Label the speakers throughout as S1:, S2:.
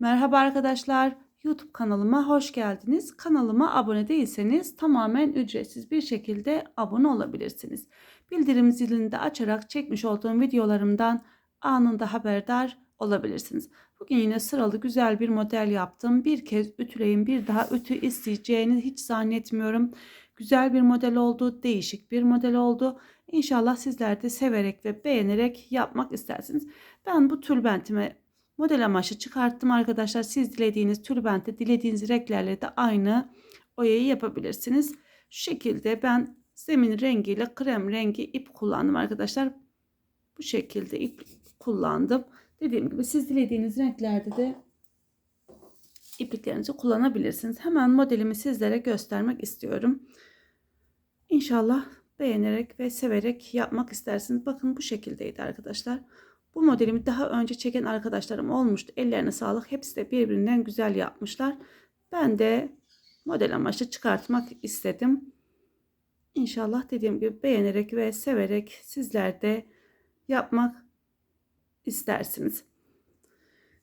S1: Merhaba arkadaşlar. YouTube kanalıma hoş geldiniz. Kanalıma abone değilseniz tamamen ücretsiz bir şekilde abone olabilirsiniz. Bildirim zilini de açarak çekmiş olduğum videolarımdan anında haberdar olabilirsiniz. Bugün yine sıralı güzel bir model yaptım. Bir kez ütüleyin bir daha ütü isteyeceğini hiç zannetmiyorum. Güzel bir model oldu. Değişik bir model oldu. İnşallah sizler de severek ve beğenerek yapmak istersiniz. Ben bu tülbentime model amaçlı çıkarttım arkadaşlar. Siz dilediğiniz tülbente dilediğiniz renklerle de aynı oyayı yapabilirsiniz. Şu şekilde ben zemin rengiyle krem rengi ip kullandım arkadaşlar. Bu şekilde ip kullandım. Dediğim gibi siz dilediğiniz renklerde de ipliklerinizi kullanabilirsiniz. Hemen modelimi sizlere göstermek istiyorum. İnşallah beğenerek ve severek yapmak istersiniz. Bakın bu şekildeydi arkadaşlar. Bu modelimi daha önce çeken arkadaşlarım olmuştu. Ellerine sağlık. Hepsi de birbirinden güzel yapmışlar. Ben de model amaçlı çıkartmak istedim. İnşallah dediğim gibi beğenerek ve severek sizler de yapmak istersiniz.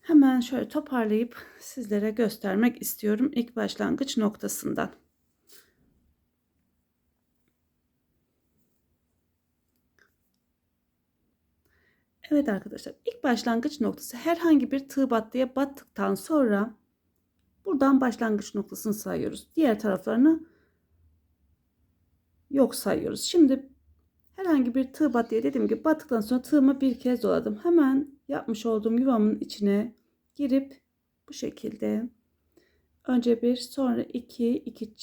S1: Hemen şöyle toparlayıp sizlere göstermek istiyorum ilk başlangıç noktasından. Evet arkadaşlar ilk başlangıç noktası herhangi bir tığ battıya battıktan sonra buradan başlangıç noktasını sayıyoruz. Diğer taraflarını yok sayıyoruz. Şimdi herhangi bir tığ battıya dediğim gibi battıktan sonra tığımı bir kez doladım. Hemen yapmış olduğum yuvamın içine girip bu şekilde önce bir sonra iki iki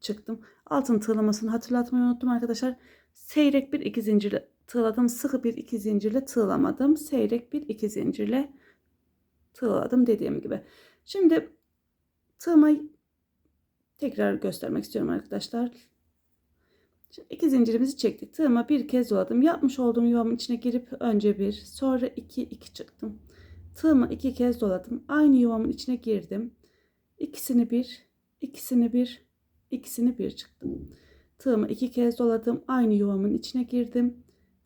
S1: çıktım. Altın tığlamasını hatırlatmayı unuttum arkadaşlar. Seyrek bir iki zincirle tığladım. Sıkı bir iki zincirle tığlamadım. Seyrek bir iki zincirle tığladım dediğim gibi. Şimdi tığımı tekrar göstermek istiyorum arkadaşlar. Şimdi iki zincirimizi çektik. Tığıma bir kez doladım. Yapmış olduğum yuvamın içine girip önce bir, sonra iki, iki çıktım. Tığımı iki kez doladım. Aynı yuvamın içine girdim. İkisini bir, ikisini bir, ikisini bir çıktım. Tığımı iki kez doladım. Aynı yuvamın içine girdim.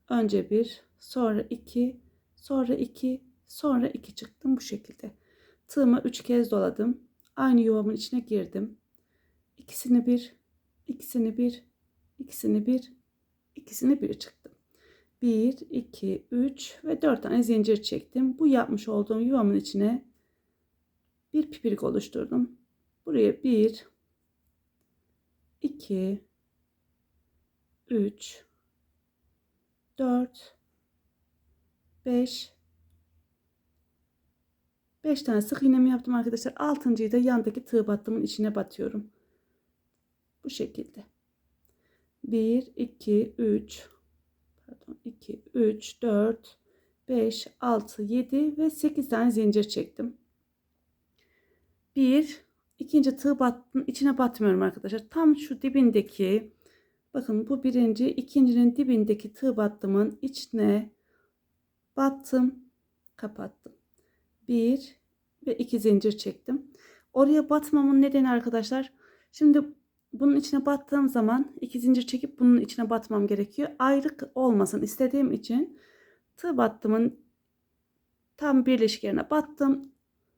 S1: Önce bir, sonra iki, sonra iki, sonra iki çıktım bu şekilde. Tığımı üç kez doladım. Aynı yuvamın içine girdim. İkisini bir, ikisini bir, ikisini bir, ikisini bir çıktım. 1, 2, 3 ve 4 tane zincir çektim. Bu yapmış olduğum yuvamın içine bir pipirik oluşturdum. Buraya 1, 2, 3, 4 5 5 tane sık iğnemi yaptım arkadaşlar. Altıncıyı da yandaki tığ battımın içine batıyorum. Bu şekilde. 1 2 3 pardon 2 3 4 5 6 7 ve 8 tane zincir çektim. 1 ikinci tığ battım içine batmıyorum arkadaşlar. Tam şu dibindeki Bakın bu birinci, ikincinin dibindeki tığ battımın içine battım, kapattım. Bir ve iki zincir çektim. Oraya batmamın nedeni arkadaşlar. Şimdi bunun içine battığım zaman iki zincir çekip bunun içine batmam gerekiyor. Ayrık olmasın istediğim için tığ battımın tam birleşik yerine battım.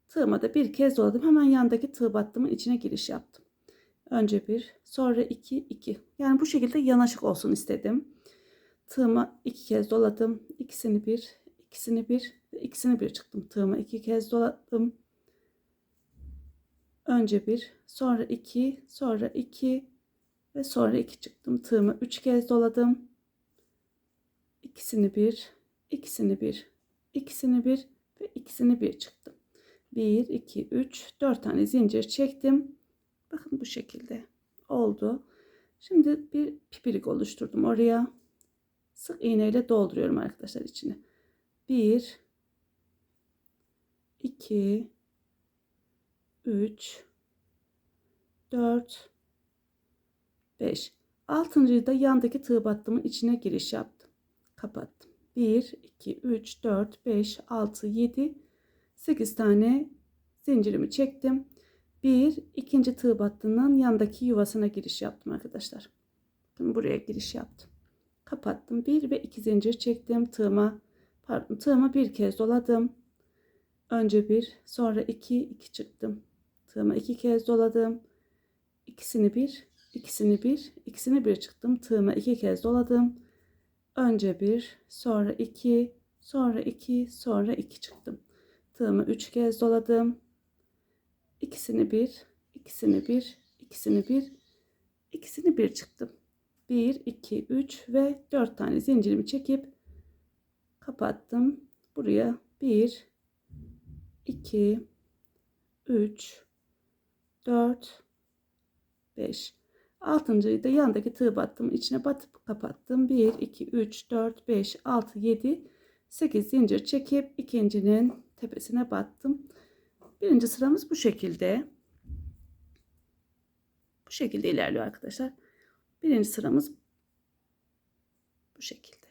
S1: Tığıma da bir kez doladım. Hemen yandaki tığ battımın içine giriş yaptım. Önce bir, sonra iki, iki. Yani bu şekilde yanaşık olsun istedim. Tığımı iki kez doladım. İkisini bir, ikisini bir ve ikisini bir çıktım. Tığımı iki kez doladım. Önce bir, sonra iki, sonra iki ve sonra iki çıktım. Tığımı üç kez doladım. İkisini bir, ikisini bir, ikisini bir ve ikisini bir çıktım. Bir, iki, üç, dört tane zincir çektim. Bakın bu şekilde oldu. Şimdi bir pipirik oluşturdum oraya. Sık iğneyle dolduruyorum arkadaşlar içine. 1 2 3 4 5 Altıncıyı da yandaki tığ battımın içine giriş yaptım. Kapattım. 1 2 3 4 5 6 7 8 tane zincirimi çektim bir ikinci tığ battığından yandaki yuvasına giriş yaptım arkadaşlar. Buraya giriş yaptım. Kapattım. Bir ve iki zincir çektim. Tığıma pardon tığımı bir kez doladım. Önce bir, sonra iki, iki çıktım. Tığıma iki kez doladım. İkisini bir, ikisini bir, ikisini bir çıktım. Tığıma iki kez doladım. Önce bir, sonra iki, sonra iki, sonra iki çıktım. Tığımı üç kez doladım. İkisini bir, ikisini bir, ikisini bir, ikisini bir çıktım. 1, 2, 3 ve 4 tane zincirimi çekip kapattım. Buraya 1, 2, 3, 4, 5. Altıncıyı da yandaki tığ battım. içine batıp kapattım. 1, 2, 3, 4, 5, 6, 7, 8 zincir çekip ikincinin tepesine battım. Birinci sıramız bu şekilde. Bu şekilde ilerliyor arkadaşlar. Birinci sıramız bu şekilde.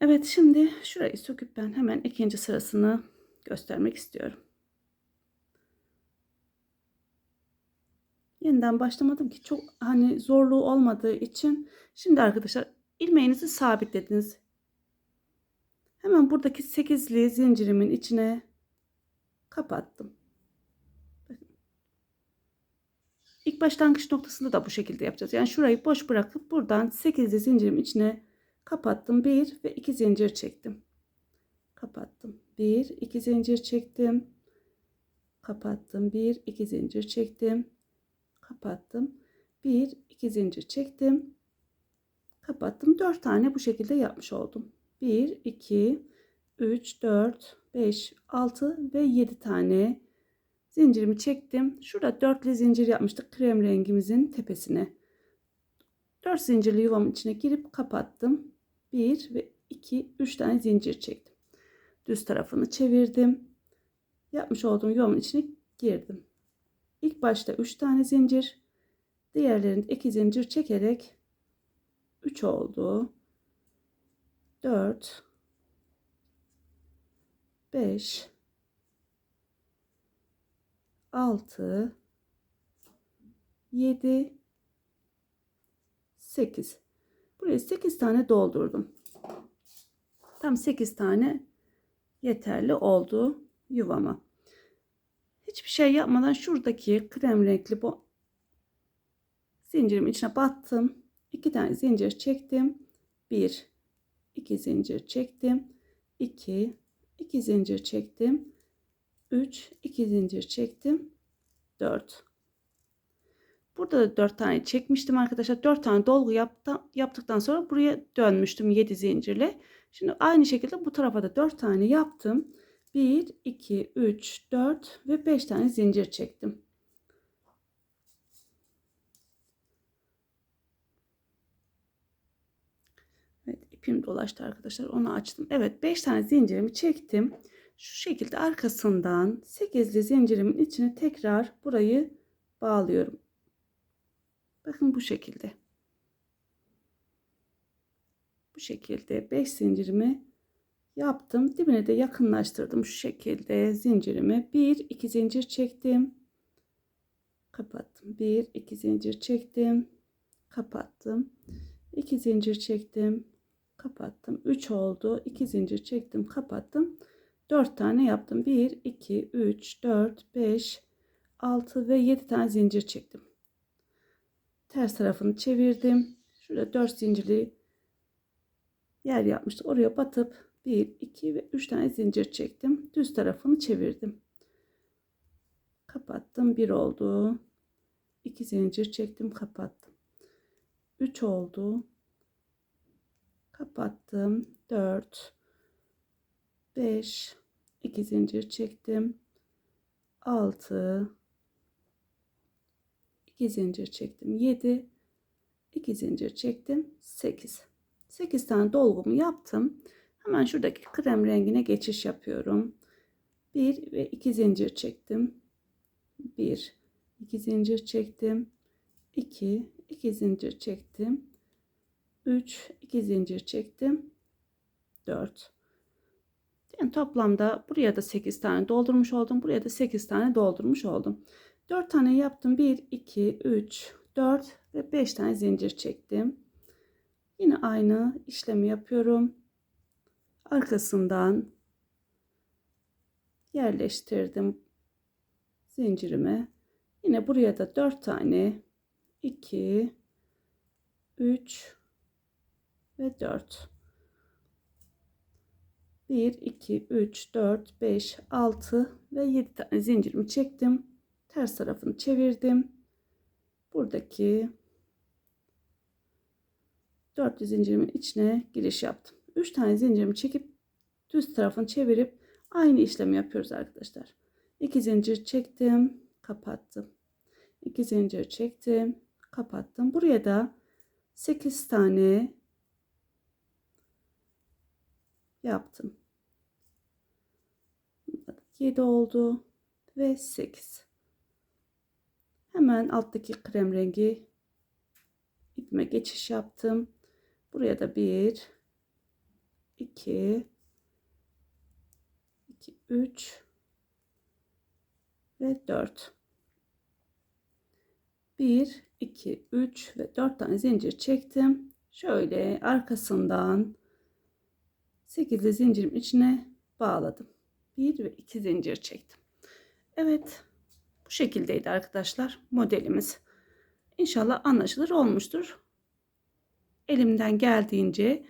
S1: Evet şimdi şurayı söküp ben hemen ikinci sırasını göstermek istiyorum. Yeniden başlamadım ki çok hani zorluğu olmadığı için şimdi arkadaşlar ilmeğinizi sabitlediniz. Hemen buradaki sekizli zincirimin içine kapattım. İlk başlangıç noktasında da bu şekilde yapacağız. Yani şurayı boş bırakıp buradan 8'li zincirim içine kapattım. 1 ve 2 zincir çektim. Kapattım. 1 2 zincir çektim. Kapattım. 1 2 zincir çektim. Kapattım. 1 2 zincir çektim. Kapattım. 4 tane bu şekilde yapmış oldum. 1 2 3 4 5 6 ve 7 tane Zincirimi çektim. Şurada dörtlü zincir yapmıştık krem rengimizin tepesine. 4 zincirli yuvamın içine girip kapattım. 1 ve 2 3 tane zincir çektim. Düz tarafını çevirdim. Yapmış olduğum yuvamın içine girdim. İlk başta 3 tane zincir, diğerlerinde 2 zincir çekerek 3 oldu. 4 5 6 7 8 buraya 8 tane doldurdum. Tam 8 tane yeterli oldu yuvama. Hiçbir şey yapmadan şuradaki krem renkli bu zincirimin içine battım. 2 tane zincir çektim. 1 2 zincir çektim. 2 2 zincir çektim. 3 2 zincir çektim. 4 burada da 4 tane çekmiştim arkadaşlar. 4 tane dolgu yaptıktan sonra buraya dönmüştüm 7 zincirle. Şimdi aynı şekilde bu tarafa da 4 tane yaptım. 1 2 3 4 ve 5 tane zincir çektim Evet ipim dolaştı arkadaşlar onu açtım Evet 5 tane zincirimi çektim şu şekilde arkasından 8'li zincirimin içine tekrar burayı bağlıyorum. Bakın bu şekilde. Bu şekilde 5 zincirimi yaptım. Dibine de yakınlaştırdım şu şekilde zincirimi. 1 2 zincir çektim. Kapattım. 1 2 zincir çektim. Kapattım. 2 zincir çektim. Kapattım. 3 oldu. 2 zincir çektim. Kapattım. 4 tane yaptım. 1, 2, 3, 4, 5, 6 ve 7 tane zincir çektim. Ters tarafını çevirdim. Şurada 4 zincirli yer yapmıştık. Oraya batıp 1, 2 ve 3 tane zincir çektim. Düz tarafını çevirdim. Kapattım. 1 oldu. 2 zincir çektim. Kapattım. 3 oldu. Kapattım. 4 5 2 zincir çektim. 6 2 zincir çektim. 7 2 zincir çektim. 8 8 tane dolgumu yaptım. Hemen şuradaki krem rengine geçiş yapıyorum. 1 ve 2 zincir çektim. 1 2 zincir çektim. 2 2 zincir çektim 3 2 zincir çektim 4 yani toplamda buraya da 8 tane doldurmuş oldum. Buraya da 8 tane doldurmuş oldum. 4 tane yaptım. 1, 2, 3, 4 ve 5 tane zincir çektim. Yine aynı işlemi yapıyorum. Arkasından yerleştirdim zincirime. Yine buraya da 4 tane 2 3 ve 4 1 2 3 4 5 6 ve 7 tane zincirimi çektim. Ters tarafını çevirdim. Buradaki 4 zincirimin içine giriş yaptım. 3 tane zincirimi çekip düz tarafını çevirip aynı işlemi yapıyoruz arkadaşlar. 2 zincir çektim, kapattım. 2 zincir çektim, kapattım. Buraya da 8 tane yaptım. 7 oldu ve 8. Hemen alttaki krem rengi ipime geçiş yaptım. Buraya da 1 2 2 3 ve 4 1 2 3 ve 4 tane zincir çektim. Şöyle arkasından 8'li zincirim içine bağladım. 1 ve 2 zincir çektim. Evet. Bu şekildeydi arkadaşlar modelimiz. İnşallah anlaşılır olmuştur. Elimden geldiğince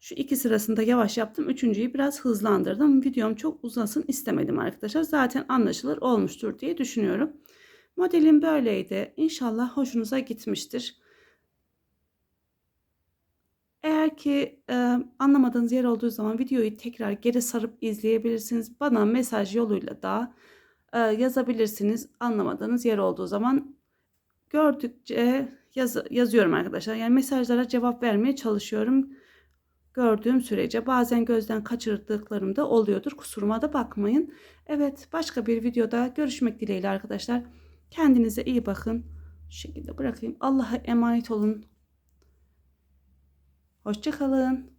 S1: şu iki sırasında yavaş yaptım. Üçüncüyü biraz hızlandırdım. Videom çok uzasın istemedim arkadaşlar. Zaten anlaşılır olmuştur diye düşünüyorum. Modelim böyleydi. İnşallah hoşunuza gitmiştir. Eğer ki e, anlamadığınız yer olduğu zaman videoyu tekrar geri sarıp izleyebilirsiniz. Bana mesaj yoluyla da e, yazabilirsiniz. Anlamadığınız yer olduğu zaman gördükçe yaz, yazıyorum arkadaşlar. Yani mesajlara cevap vermeye çalışıyorum. Gördüğüm sürece bazen gözden kaçırdıklarım da oluyordur. Kusuruma da bakmayın. Evet başka bir videoda görüşmek dileğiyle arkadaşlar. Kendinize iyi bakın. Şu şekilde bırakayım. Allah'a emanet olun. Hoşçakalın.